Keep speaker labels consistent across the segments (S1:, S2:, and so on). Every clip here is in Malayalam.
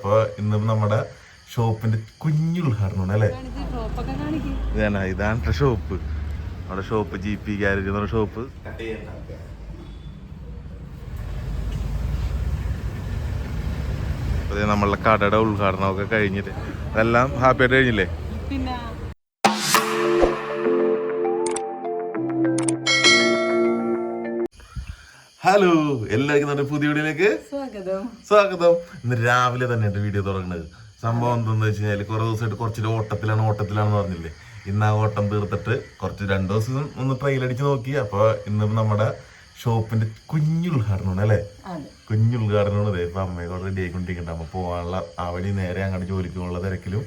S1: അപ്പൊ ഇന്ന് നമ്മുടെ ഷോപ്പിന്റെ കുഞ്ഞു ഉദ്ഘാടനമാണ് അല്ലേ? ഇതാണ് ഇതാണ് ഷോപ്പ്. നമ്മുടെ ഷോപ്പ് ജി പി ഗാരേജ് എന്ന് പറഞ്ഞ ഷോപ്പ്. നമ്മളുടെ കടയുടെ ഉദ്ഘാടനമൊക്കെ കഴിഞ്ഞിട്ട്. അതെല്ലാം ഹാപ്പി ആയിട്ട് കഴിഞ്ഞില്ലേ? ഹലോ എല്ലാവർക്കും നമ്മുടെ പുതിയ വീഡിയോയിലേക്ക്
S2: സ്വാഗതം.
S1: സ്വാഗതം. ഇന്ന് രാവിലെ തന്നെ വീഡിയോ തുടങ്ങുന്നത്. സംഭവം എന്താന്ന് വെച്ച് കഴിഞ്ഞാൽ കുറെ ദിവസമായിട്ട് കുറച്ചൊരു ഓട്ടത്തിലാണ് ഓട്ടത്തിലാണെന്ന് പറഞ്ഞില്ലേ? ഇന്ന് ആ ഓട്ടം തീർത്തിട്ട് കുറച്ച് രണ്ടു ദിവസം ഒന്ന് ട്രെയിൽ അടിച്ച് നോക്കി. അപ്പൊ ഇന്ന് നമ്മുടെ ഷോപ്പിന്റെ കുഞ്ഞു ഉദ്ഘാടനമാണ് അല്ലേ?
S2: അതെ.
S1: കുഞ്ഞു ഉദ്ഘാടനമാണ് ഇതേ ഇപ്പൊ അമ്മയോട് റെഡി ആയിക്കൊണ്ടിരിക്കണ്ട അപ്പൊ പോകാനുള്ള ആ വഴി നേരെ അങ്ങോട്ട് ജോലിക്ക് പോകാനുള്ള തിരക്കിലും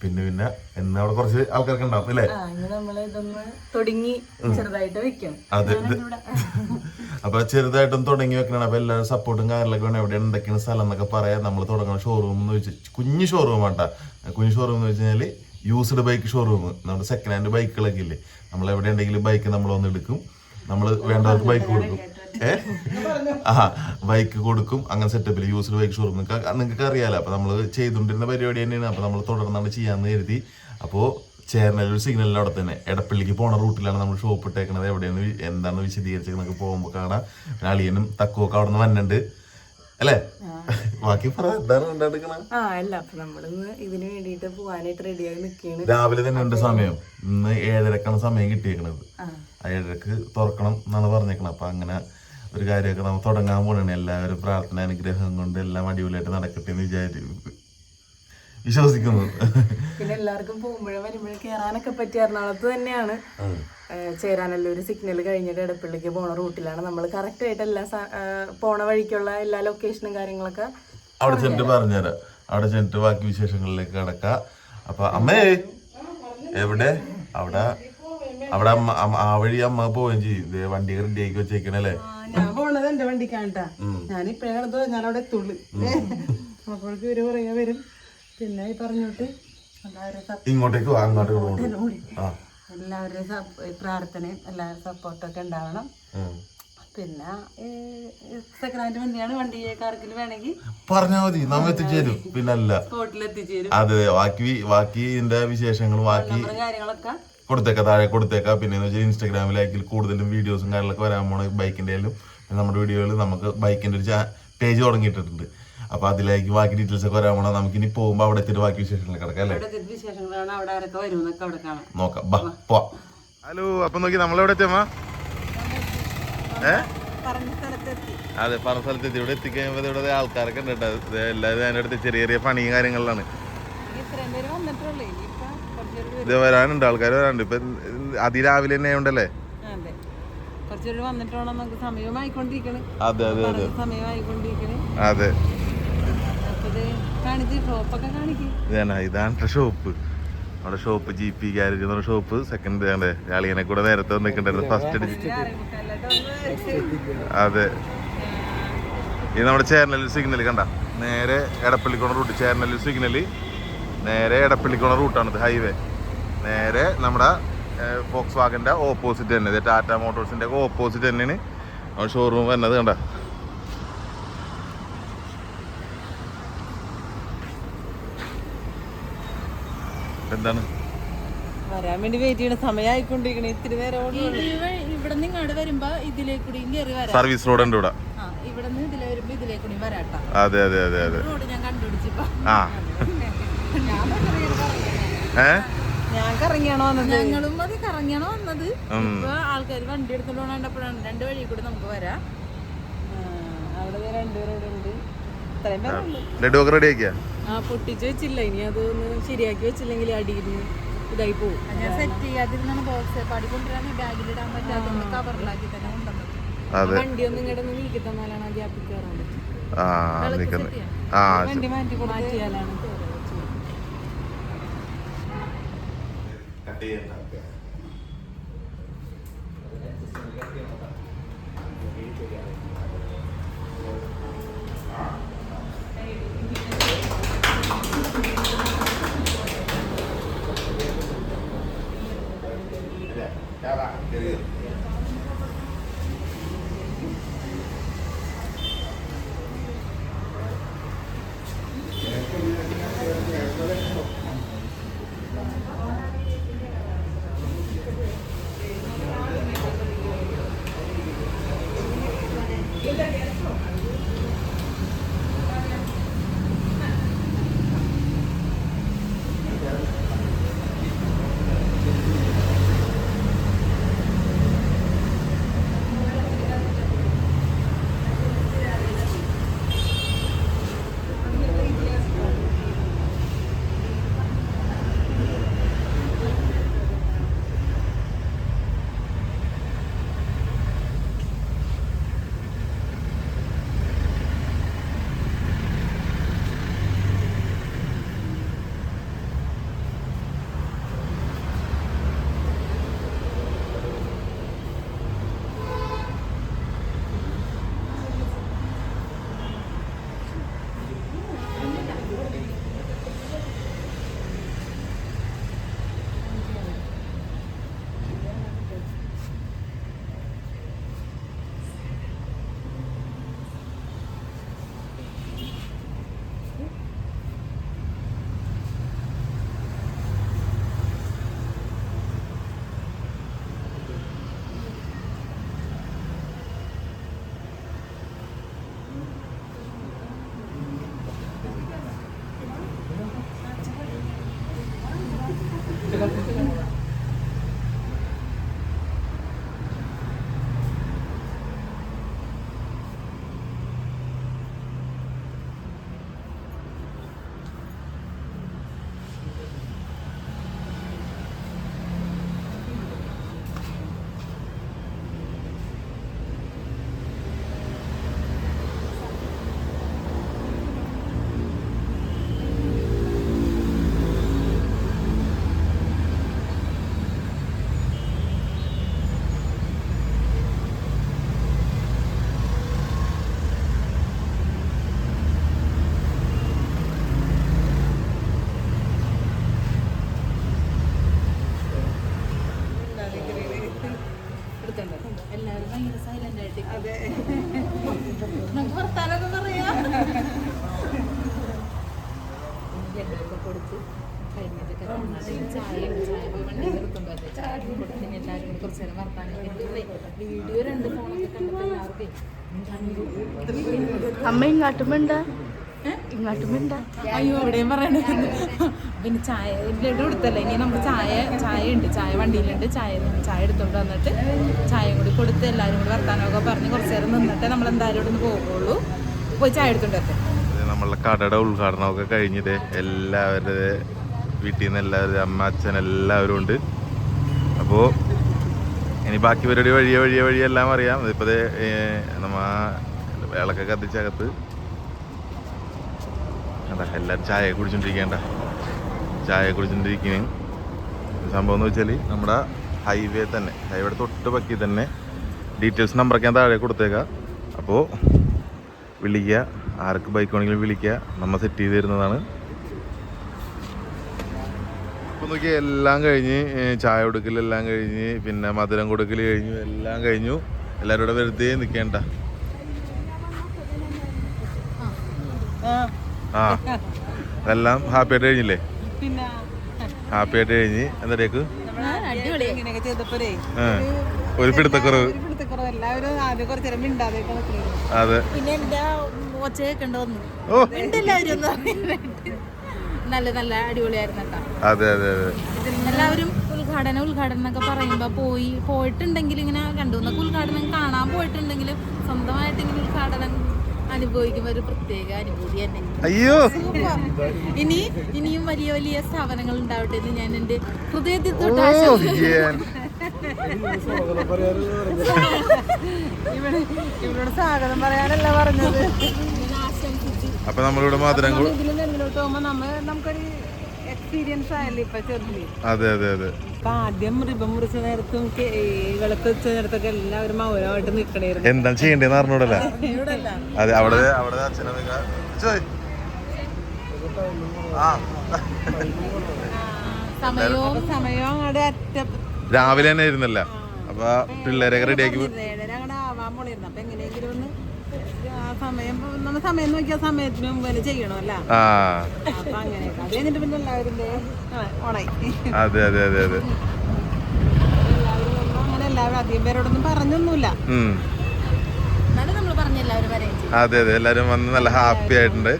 S1: പിന്നെ പിന്നെ എന്ന് അവിടെ കുറച്ച് ആൾക്കാർക്ക് ഉണ്ടാവും അല്ലേ?
S2: തുടങ്ങി ചെറുതായിട്ട് വെക്കും.
S1: അതെ അപ്പൊ ചെറുതായിട്ടൊന്ന് തുടങ്ങി വെക്കണം അപ്പൊ എല്ലാവരും സപ്പോർട്ടും കാര്യങ്ങളൊക്കെ വേണം. എവിടെ എന്തൊക്കെയാണ് സ്ഥലം എന്നൊക്കെ പറയാം. നമ്മൾ തുടങ്ങുന്ന ഷോറൂം എന്ന് വെച്ച് കുഞ്ഞു ഷോറൂം ആട്ടാ. കുഞ്ഞു ഷോറൂം എന്ന് വെച്ച് കഴിഞ്ഞാൽ യൂസ്ഡ് ബൈക്ക് ഷോറൂം നമ്മുടെ സെക്കൻഡ് ഹാൻഡ് ബൈക്കുകളൊക്കെ ഇല്ലേ? നമ്മൾ എവിടെ ഉണ്ടെങ്കിലും ബൈക്ക് നമ്മൾ ഒന്ന് എടുക്കും. നമ്മൾ വേണ്ടവർക്ക് ബൈക്ക് കൊടുക്കും. ആ ബൈക്ക് കൊടുക്കും അങ്ങനെ സെറ്റപ്പിൽ യൂസ്ഡ് ബൈക്ക് ഷോറൂം നിങ്ങൾക്ക് അറിയാലോ അപ്പൊ നമ്മൾ ചെയ്തുകൊണ്ടിരുന്ന പരിപാടി തന്നെയാണ്. അപ്പൊ നമ്മൾ തുടർന്നാണ് ചെയ്യാന്ന് കരുതി. അപ്പോ ചേർന്നൊരു സിഗ്നൽ അവിടെ തന്നെ. എടപ്പള്ളിക്ക് പോണ റൂട്ടിലാണ് നമ്മൾ ഷോപ്പ് ഇട്ടേക്കുന്നത് എവിടെയാണ് എന്താണെന്ന് വിശദീകരിച്ച് നമുക്ക് പോകുമ്പോൾ കാണാം. പിന്നെ അളിയനും തക്കുവൊക്കെ അവിടെ നിന്ന് വന്നിട്ടുണ്ട്. അല്ലേ? ബാക്കി
S2: ഇതിന് വേണ്ടിട്ട് പോവാനായിട്ട് റെഡിയായി നിൽക്കുകയാണ്
S1: രാവിലെ തന്നെ ഉണ്ട് സമയം. ഇന്ന് ഏഴരക്കാണ് സമയം കിട്ടിയേക്കണത്. ഏഴരക്ക് തുറക്കണം എന്നാണ് പറഞ്ഞേക്കണം അപ്പൊ അങ്ങനെ ഒരു കാര്യമൊക്കെ നമ്മൾ തുടങ്ങാൻ പോകണേ എല്ലാവരും പ്രാർത്ഥന അനുഗ്രഹം കൊണ്ട് എല്ലാം അടിപൊളിയായിട്ട് നടക്കട്ടെ എന്ന് വിചാരി വിശ്വസിക്കുന്നു.
S2: പിന്നെ എല്ലാവർക്കും പോകുമ്പോഴും വരുമ്പോഴും കയറാനൊക്കെ പറ്റിയ എറണാകുളത്ത് തന്നെയാണ്. ചേരാനല്ല ഒരു സിഗ്നൽ കഴിഞ്ഞിട്ട് ഇടപ്പള്ളിക്ക് പോണ റൂട്ടിലാണ്. നമ്മൾ കറക്റ്റ് ആയിട്ട് എല്ലാ പോണ വഴിക്കുള്ള എല്ലാ ലൊക്കേഷനും കാര്യങ്ങളൊക്കെ
S1: അവിടെ ചെന്നിട്ട് പറഞ്ഞുതരാം. അവിടെ ചെന്നിട്ട് ബാക്കി വിശേഷങ്ങളിലേക്ക് കിടക്കാം. അപ്പൊ അമ്മേ എവിടെ? അവിടെ. അവിടെ അമ്മ ആ വഴി അമ്മ പോവുകയും ചെയ്യും. വണ്ടി റെഡി ആക്കി വെച്ചേക്കണല്ലേ?
S2: ഞാൻ പോണത് എന്റെ കിടന്നു ഞാൻ അവിടെ എത്തുള്ളു അപ്പോഴേക്ക് ഇവർ പറയാ വരും. പിന്നെ ഈ പറഞ്ഞോട്ട്
S1: ഇങ്ങോട്ടേക്ക്
S2: എല്ലാവരുടെയും പ്രാർത്ഥനയും എല്ലാവരും സപ്പോർട്ടൊക്കെ ഉണ്ടാവണം. പിന്നെ സെക്കൻഡ് ഹാൻഡ് വണ്ടിയാണ് വണ്ടിക്കാർക്കിൽ വേണമെങ്കിൽ
S1: പറഞ്ഞാൽ മതി നമ്മൾ എത്തിച്ചേരും. പിന്നല്ല.
S2: സ്പോട്ടിൽ എത്തിച്ചേരും.
S1: അതെ ബാക്കി ബാക്കി ഇതിന്റെ വിശേഷങ്ങളും ബാക്കി
S2: കാര്യങ്ങളൊക്കെ
S1: കൊടുത്തേക്ക താഴെ കൊടുത്തേക്ക. പിന്നെ എന്ന് വെച്ചാൽ ഇൻസ്റ്റാഗ്രാമിലാക്കി കൂടുതലും വീഡിയോസും കാര്യങ്ങളൊക്കെ വരാൻ പോണ ബൈക്കിന്റെ ആയാലും നമ്മുടെ വീഡിയോയിൽ നമുക്ക് ബൈക്കിന്റെ ഒരു പേജ് തുടങ്ങിയിട്ടുണ്ട് അപ്പൊ അതിലേക്ക് ബാക്കി ഡീറ്റെയിൽസ് ഒക്കെ വരാൻ പോണ നമുക്ക് ഇനി പോകുമ്പോ അവിടെ എത്തിയിട്ട് ബാക്കി വിശേഷങ്ങൾ കിടക്കാം അല്ലേ? നോക്കാം. ബാ പോ ഹലോ അപ്പൊ നോക്കി നമ്മളെവിടെ എത്തിയമ്മ ഏ?
S2: സ്ഥലത്തെത്തി.
S1: അതെ പറഞ്ഞ സ്ഥലത്ത് എത്തി ഇവിടെ എത്തിക്കഴിയുമ്പോൾ ഇവിടെ ആൾക്കാരൊക്കെ ഉണ്ട് കേട്ടോ. എല്ലാവരും അതിന്റെ അടുത്ത് ചെറിയ ചെറിയ പണിയും കാര്യങ്ങളിലാണ്.
S2: ഇത്രയും പേര് വന്നിട്ടുള്ളൂ.
S1: ഇത് വരാനുണ്ട് ആൾക്കാർ വരാനുണ്ട്. ഇപ്പൊ അതിരാവിലെ തന്നെ ഉണ്ടല്ലേ
S2: അതെ. നമുക്ക് സമയമായിക്കൊണ്ടിരിക്കണ്.
S1: അതെ അതെ അതെ.
S2: സമയമായിക്കൊണ്ടിരിക്കണ്.
S1: ഇതാണ് ഷോപ്പ് നമ്മുടെ ഷോപ്പ് ജി പി ഗാരേജ് എന്ന് പറഞ്ഞ ഷോപ്പ് സെക്കൻഡ് ആണ് അളിയനെ കൂടെ നേരത്തെ വന്നിട്ടുണ്ടായിരുന്നു. ഫസ്റ്റ് അടിച്ചിട്ട് അതെ. ഇത് നമ്മുടെ ചേർനല്ലൂർ സിഗ്നൽ കണ്ട? നേരെ എടപ്പള്ളിക്കോണ റൂട്ട് ചേർന്നല്ലൂർ സിഗ്നൽ നേരെ എടപ്പള്ളിക്കുളം റൂട്ടാണ് ഇത് ഹൈവേ. നേരെ നമ്മുടെ ഫോക്സ് വാഗന്റെ ഓപ്പോസിറ്റ് തന്നെ. ഇത് ടാറ്റ മോട്ടോഴ്സിന്റെ ഒക്കെ ഓപ്പോസിറ്റ് തന്നെയാണ് ഷോറൂം വരുന്നത് കണ്ട? എന്താണ്?
S2: വരാൻ വേണ്ടി വെയിറ്റ് ചെയ്യണ സമയമായിക്കൊണ്ടിരിക്കണേ ഇത്തിരി നേരം
S3: ഇവിടെ നിന്ന് ഇങ്ങോട്ട് വരുമ്പോ കൂടി കയറി വരാം.
S1: സർവീസ് റോഡ് ഉണ്ട് ഇവിടെ.
S3: ആ ഇവിടെ നിന്ന് ഇതിലെ വരുമ്പോ ഇതിലേക്കൂടിയും വരാട്ടോ
S1: അതെ അതെ അതെ അതെ.
S3: റോഡ് ഞാൻ കണ്ടുപിടിച്ചിപ്പോ.
S1: ആ.
S2: ഞാൻ കറങ്ങിയാണോ വന്നത്?
S3: ഞങ്ങളും മതി കറങ്ങിയാണ് വന്നത്. ഇപ്പൊ ആൾക്കാർ വണ്ടി എടുത്തോണ്ട് കണ്ടപ്പോഴാണ് രണ്ട് വഴി കൂടി നമുക്ക് വരാം.
S2: അവിടെ രണ്ടുപേരോടെ ഉണ്ട്.
S1: ലഡു ഒക്കെ റെഡി ആക്കിയാ?
S2: ആ പൊട്ടിച്ച് വെച്ചില്ല. ഇനി അതൊന്ന് ശരിയാക്കി വെച്ചില്ലെങ്കിൽ അടിയിൽ ഇതായി പോകും
S3: ഞാൻ സെറ്റ് ചെയ്യാതിരുന്നാണ് ബോക്സ് പടി കൊണ്ടുവരാൻ ബാഗിലിടാൻ പറ്റാത്തതുകൊണ്ട് കവറിലാക്കി തന്നെ കൊണ്ടുവന്നത്.
S2: വണ്ടി ഒന്ന് ഇങ്ങോട്ട് ഒന്ന് നീക്കി തന്നാലാണ് ആ ഗ്യാപ്പിൽ കയറാൻ പറ്റും.
S1: ആ
S2: വണ്ടി മാറ്റി മാറ്റിയാലാണ്.
S3: pena. നിർത്തുമ്പോൾ അതെ ചായ കൊടുത്ത് ഇനി എല്ലാവരും കൂടി കുറച്ച് നേരം വർത്താനം വീഡിയോ രണ്ട് ഫോണൊക്കെ കണ്ടപ്പോൾ എല്ലാവർക്കും
S4: അമ്മ ഇങ്ങോട്ടും വേണ്ട
S3: അയ്യോ എവിടെയും പറയണത് പിന്നെ ചായ ലഡു കൊടുത്തല്ലേ. ഇനി നമുക്ക് ചായ ചായ ഉണ്ട് ചായ വണ്ടിയിലുണ്ട്. ചായ ചായ എടുത്തോണ്ട് വന്നിട്ട് ചായ കൂടി കൊടുത്ത് എല്ലാവരും കൂടി വർത്താനമൊക്കെ പറഞ്ഞ് കുറച്ച് നേരം നിന്നിട്ട് നമ്മൾ എന്തായാലും ഇവിടെ നിന്ന് പോകുള്ളൂ പോയി ചായ എടുത്തോണ്ട് എത്താം
S1: നമ്മളുടെ കടയുടെ ഉദ്ഘാടനമൊക്കെ കഴിഞ്ഞിട്ട് എല്ലാവരുടെ വീട്ടിൽ നിന്ന് എല്ലാവരും അമ്മ അച്ഛൻ എല്ലാവരും ഉണ്ട്. അപ്പോൾ ഇനി ബാക്കി പരിപാടി വഴിയെ വഴിയെ വഴിയെല്ലാം അറിയാം. ഇതിപ്പോൾ നമ്മ വിളക്ക് കത്തിച്ചകത്ത് അതാ എല്ലാവരും ചായ കുടിച്ചോണ്ടിരിക്കേണ്ട ചായ കുടിച്ചോണ്ടിരിക്കുന്നു സംഭവം എന്ന് വെച്ചാൽ നമ്മുടെ ഹൈവേ തന്നെ ഹൈവേയുടെ തൊട്ട് പക്കി തന്നെ ഡീറ്റെയിൽസ് നമ്പറൊക്കെ ഞാൻ താഴെ കൊടുത്തേക്കാം. അപ്പോൾ വിളിക്കുക ആർക്ക് ബൈക്ക് വേണമെങ്കിലും വിളിക്കുക നമ്മൾ സെറ്റ് ചെയ്ത് തരുന്നതാണ് അപ്പോൾ നോക്കി എല്ലാം കഴിഞ്ഞ് ചായ കൊടുക്കലെല്ലാം കഴിഞ്ഞ് പിന്നെ മധുരം കൊടുക്കൽ കഴിഞ്ഞു എല്ലാം കഴിഞ്ഞു. എല്ലാവരും കൂടെ വെറുതെ നിൽക്കേണ്ട ആ. എല്ലാം ഹാപ്പി ആയിട്ട് കഴിഞ്ഞില്ലേ?
S2: പിന്നെ
S1: ഹാപ്പി ആയിട്ട് കഴിഞ്ഞ്.
S2: ചെയ്തപ്പോഴേ
S1: ഒരു പിടുത്തക്കുറവ്. അതെ.
S3: പിന്നെ
S1: ഓ.
S3: നല്ല നല്ല അടിപൊളിയായിരുന്നു കേട്ടോ.
S1: അതെ അതെ അതെ.
S3: എല്ലാവരും ഉദ്ഘാടനം ഉദ്ഘാടനം എന്നൊക്കെ പറയുമ്പോൾ പോയി പോയിട്ടുണ്ടെങ്കിൽ ഇങ്ങനെ രണ്ടു മൂന്നൊക്കെ ഉദ്ഘാടനം കാണാൻ പോയിട്ടുണ്ടെങ്കിൽ സ്വന്തമായിട്ട് ഇങ്ങനെ ഉദ്ഘാടനം അനുഭവിക്കുമ്പോൾ ഒരു പ്രത്യേക അനുഭൂതി തന്നെ.
S1: അയ്യോ!
S3: ഇനി ഇനിയും വലിയ വലിയ സ്ഥാപനങ്ങൾ ഉണ്ടാവട്ടെ എന്ന് ഞാൻ എന്റെ ഹൃദയത്തിൽ തൊട്ട് ആശംസിക്കുന്നു.
S2: ഇവിടെ സ്വാഗതം പറയാനല്ല പറഞ്ഞത്.
S1: അപ്പൊ നമ്മളിവിടെ മധുരം അതെ അതെ അതെ.
S2: ആദ്യം റിബം മുറിച്ച നേരത്തും കെ- ഈ വിളക്ക് വെച്ച നേരത്തൊക്കെ എല്ലാവരും മൗനമായിട്ട് നിക്കണായിരുന്നു
S1: എന്താ ചെയ്യണ്ടേന്ന് അറിഞ്ഞൂടല്ല? അതെ അവിടെ അവിടെ
S3: സമയവും
S2: സമയം അങ്ങോട്ട് അറ്റ
S1: രാവിലെ തന്നെ ആയിരുന്നല്ല. അപ്പൊ പിള്ളേരൊക്കെ റെഡിയാക്കി
S2: ഏഴര അങ്ങോട്ട് ആവാൻ പോളിരുന്നു അപ്പൊ എങ്ങനെയെങ്കിലും ഒന്ന് ആ സമയം നമ്മ സമയം നോക്കിയ സമയത്തിന് മുമ്പ് തന്നെ ചെയ്യണമല്ല.
S1: ആ.
S2: അപ്പൊ അങ്ങനെ അത് കഴിഞ്ഞിട്ട് പിന്നെ എല്ലാവരും ദേ, ആ, ഓണായി.
S1: അതെ അതെ അതെ അതെ.
S2: എല്ലാവരും വന്നു. അങ്ങനെ എല്ലാവരും അധികം പേരോടൊന്നും പറഞ്ഞൊന്നുമില്ല.
S1: ഉം.
S3: എന്നാലും നമ്മൾ പറഞ്ഞ എല്ലാവരും വരെ
S1: അതെ അതെ. എല്ലാരും വന്ന് നല്ല ഹാപ്പി ആയിട്ടുണ്ട്.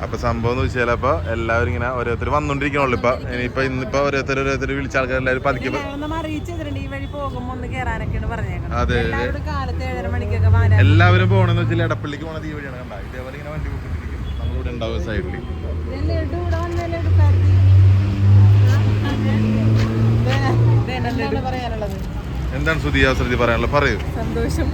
S1: അപ്പൊ സംഭവം എന്ന് വെച്ചാൽ അപ്പൊ എല്ലാവരും ഇങ്ങനെ ഓരോരുത്തർ വന്നോണ്ടിരിക്കണുള്ളൂ. ഇപ്പൊ ഇനിയിപ്പൊ ഇന്നിപ്പോ ഓരോരുത്തർ ഓരോരുത്തർ വിളിച്ച ആൾക്കാർ എല്ലാവരും പതുക്കെ അതെ, അതെ.
S2: എല്ലാവരും
S1: പോകണമെന്ന് വെച്ചാൽ എടപ്പള്ളിക്ക് പോണത് ഈ വഴിയാണ് കണ്ട ഇതേപോലെ ഇങ്ങനെ വണ്ടി പോയിട്ടിരിക്കും നമ്മളിവിടെ ഉണ്ടാവും സൈഡിൽ
S2: പറയാനുള്ളത്?
S1: എന്താണ് സുധി ശ്രുതി പറയാനുള്ളത്? പറയൂ.
S2: സന്തോഷം.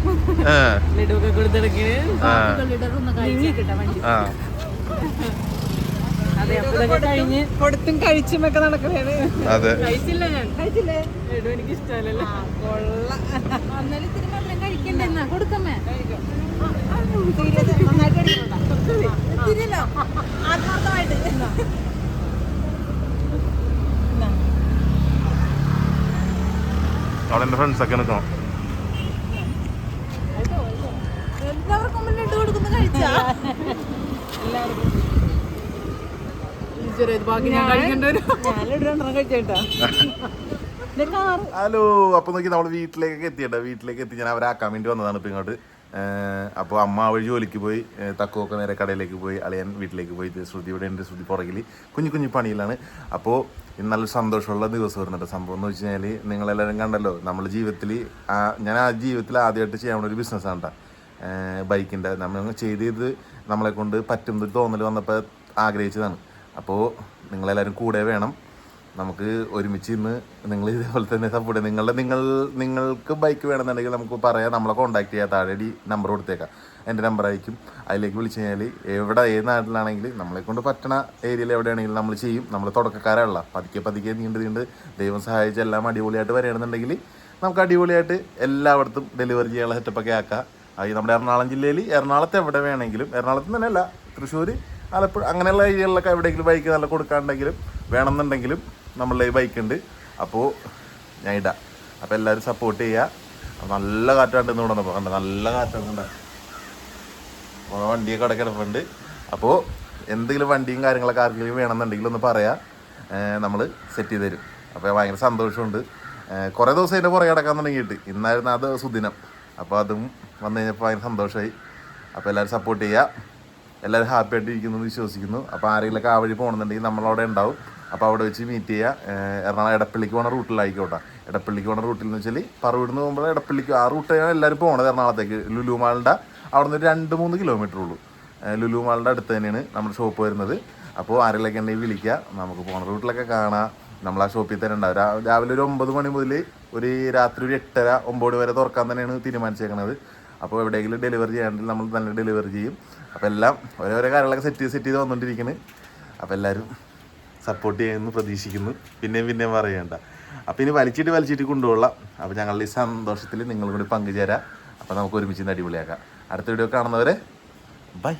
S2: കൊടുത്തും കഴിച്ചും ഒക്കെ നടക്കണേണ്
S1: അതെ
S2: കഴിച്ചില്ല ഞാൻ കഴിച്ചില്ലേ എനിക്ക് ഇഷ്ടമല്ലല്ലോ
S3: കഴിക്കണ്ടെന്നാ കൊടുക്കമ്മേ ആത്മാർത്ഥമായിട്ട്
S1: ഫ്രണ്ട്സൊക്കെ നിൽക്കണം
S3: എല്ലാവർക്കും മുന്നിൽ ഇട്ട് കൊടുക്കുന്ന കഴിച്ചാ
S2: ബാക്കി ഞാൻ കഴിക്കേണ്ട ഞാൻ ലഡു രണ്ടെണ്ണം കഴിച്ചേട്ടാ
S1: ഹലോ അപ്പൊ നോക്കി നമ്മൾ വീട്ടിലേക്കൊക്കെ എത്തിയട്ടെ. വീട്ടിലേക്ക് എത്തി ഞാൻ അവരാക്കാൻ വേണ്ടി വന്നതാണ് ഇപ്പൊ ഇങ്ങോട്ട്. അപ്പോൾ അമ്മ വഴി ജോലിക്ക് പോയി. തക്കുവൊക്കെ നേരെ കടയിലേക്ക് പോയി. അളിയൻ വീട്ടിലേക്ക് പോയി. ശ്രുതി ഇവിടെ ഉണ്ട്. ശ്രുതി പുറകിൽ കുഞ്ഞു കുഞ്ഞു പണിയിലാണ്. അപ്പോൾ ഇന്ന് നല്ല സന്തോഷമുള്ള ദിവസം വരുന്നുണ്ട്. സംഭവം എന്ന് വെച്ച് കഴിഞ്ഞാൽ നിങ്ങളെല്ലാവരും കണ്ടല്ലോ നമ്മുടെ ജീവിതത്തിൽ ഞാൻ ആ ജീവിതത്തിൽ ആദ്യമായിട്ട് ചെയ്യാവുന്ന ഒരു ബിസിനസ്സാണ് കേട്ടോ ബൈക്കിന്റെ നമ്മൾ ചെയ്ത് നമ്മളെ കൊണ്ട് പറ്റും ഒരു തോന്നൽ വന്നപ്പോൾ ആഗ്രഹിച്ചതാണ്. അപ്പോൾ നിങ്ങളെല്ലാവരും കൂടെ വേണം. നമുക്ക് ഒരുമിച്ച് ഇന്ന് നിങ്ങൾ ഇതേപോലെ തന്നെ സപ്പോർട്ട് നിങ്ങളുടെ നിങ്ങൾ നിങ്ങൾക്ക് ബൈക്ക് വേണമെന്നുണ്ടെങ്കിൽ നമുക്ക് പറയാം. നമ്മളെ കോൺടാക്ട് ചെയ്യാം. താഴെടി നമ്പർ കൊടുത്തേക്കാം. എന്റെ നമ്പർ ആയിരിക്കും. അതിലേക്ക് വിളിച്ചു കഴിഞ്ഞാൽ എവിടെ ഏത് നാട്ടിലാണെങ്കിൽ നമ്മളെ കൊണ്ട് പറ്റണ ഏരിയയിൽ എവിടെയാണെങ്കിലും നമ്മൾ ചെയ്യും. നമ്മൾ തുടക്കക്കാരുള്ള പതുക്കെ പതുക്കെ നീണ്ട് നീണ്ട് ദൈവം സഹായിച്ച് എല്ലാം അടിപൊളിയായിട്ട് വരികയാണെന്നുണ്ടെങ്കിൽ നമുക്ക് അടിപൊളിയായിട്ട് എല്ലായിടത്തും ഡെലിവറി ചെയ്യാനുള്ള സെറ്റപ്പൊക്കെ ആക്കാം. അത് നമ്മുടെ എറണാകുളം ജില്ലയിൽ എറണാകുളത്ത് എവിടെ വേണമെങ്കിലും എറണാകുളത്ത് തന്നെ അല്ല തൃശ്ശൂർ ആലപ്പുഴ അങ്ങനെയുള്ള ഏരിയകളിലൊക്കെ എവിടെയെങ്കിലും ബൈക്ക് നല്ല കൊടുക്കാണ്ടെങ്കിലും വേണമെന്നുണ്ടെങ്കിലും നമ്മളുടെ ഈ ബൈക്ക് ഉണ്ട്. അപ്പോൾ ഞാൻ ഇടാം. അപ്പോൾ എല്ലാവരും സപ്പോർട്ട് ചെയ്യുക നല്ല കാറ്റാണ്ട് ഇന്ന് ഇവിടെ കണ്ട നല്ല കാറ്റാണ് കണ്ട. വണ്ടിയൊക്കെ അവിടെ കിടപ്പുണ്ട്. അപ്പോൾ എന്തെങ്കിലും വണ്ടിയും കാര്യങ്ങളൊക്കെ ആർക്കെങ്കിലും വേണമെന്നുണ്ടെങ്കിൽ ഒന്ന് പറയാം. നമ്മൾ സെറ്റ് ചെയ്ത് തരും. അപ്പോൾ ഭയങ്കര സന്തോഷമുണ്ട്. കുറേ ദിവസം അതിന്റെ പുറകെ കിടക്കാൻ തുടങ്ങിയിട്ട്. ഇന്നായിരുന്നു അത് സുദിനം. അപ്പോൾ അതും വന്നു കഴിഞ്ഞപ്പോൾ ഭയങ്കര സന്തോഷമായി അപ്പോൾ എല്ലാവരും സപ്പോർട്ട് ചെയ്യുക എല്ലാവരും ഹാപ്പി ആയിട്ട് ഇരിക്കുന്നു എന്ന് വിശ്വസിക്കുന്നു. അപ്പോൾ ആരെങ്കിലുമൊക്കെ ആ വഴി പോകണമെന്നുണ്ടെങ്കിൽ നമ്മളവിടെ ഉണ്ടാവും. അപ്പോൾ അവിടെ വെച്ച് മീറ്റ് ചെയ്യുക എറണാകുളം എടപ്പള്ളിക്ക് പോണ റൂട്ടിലായിക്കോട്ടെ ഇടപ്പള്ളിക്ക് പോണ റൂട്ടിൽ എന്ന് വെച്ചാൽ പറവിടുന്ന് പോകുമ്പോൾ എടപ്പള്ളിക്ക് ആ റൂട്ടാണ് എല്ലാവരും പോകണത് എറണാകുളത്തേക്ക്. ലുലു മാളിന്റെ അവിടെ നിന്ന് രണ്ട് മൂന്ന് കിലോമീറ്റർ ഉള്ളൂ. ഏഹ് ലുലു മാളിന്റെ അടുത്ത് തന്നെയാണ് നമ്മുടെ ഷോപ്പ് വരുന്നത്. അപ്പോൾ ആരെങ്കിലൊക്കെ ഉണ്ടെങ്കിൽ വിളിക്കുക നമുക്ക് പോണ റൂട്ടിലൊക്കെ കാണാം. നമ്മൾ ആ ഷോപ്പിൽ തന്നെ ഉണ്ടാവും. രാവിലെ ഒരു ഒമ്പത് മണി മുതൽ ഒരു രാത്രി ഒരു എട്ടര ഒമ്പത് വരെ തുറക്കാൻ തന്നെയാണ് തീരുമാനിച്ചേക്കുന്നത് അപ്പോൾ എവിടെയെങ്കിലും ഡെലിവറി ചെയ്യാണ്ടെങ്കിൽ നമ്മൾ നല്ല ഡെലിവറി ചെയ്യും. അപ്പോൾ എല്ലാം ഓരോരോ കാര്യങ്ങളൊക്കെ സെറ്റ് ചെയ്ത് സെറ്റ് ചെയ്ത് വന്നുകൊണ്ടിരിക്കുന്നത് അപ്പോൾ എല്ലാവരും സപ്പോർട്ട് ചെയ്യുമെന്ന് പ്രതീക്ഷിക്കുന്നു. പിന്നെയും പിന്നെയും പറയണ്ട. അപ്പോൾ ഇനി വലിച്ചിട്ട് വലിച്ചിട്ട് കൊണ്ടുപോകാം. അപ്പോൾ ഞങ്ങളുടെ ഈ സന്തോഷത്തിൽ നിങ്ങളും കൂടി പങ്കുചേരാം. അപ്പോൾ നമുക്ക് ഒരുമിച്ച് അടിപൊളിയാക്കാം. അടുത്ത വീഡിയോ കാണുന്നവരെ ബൈ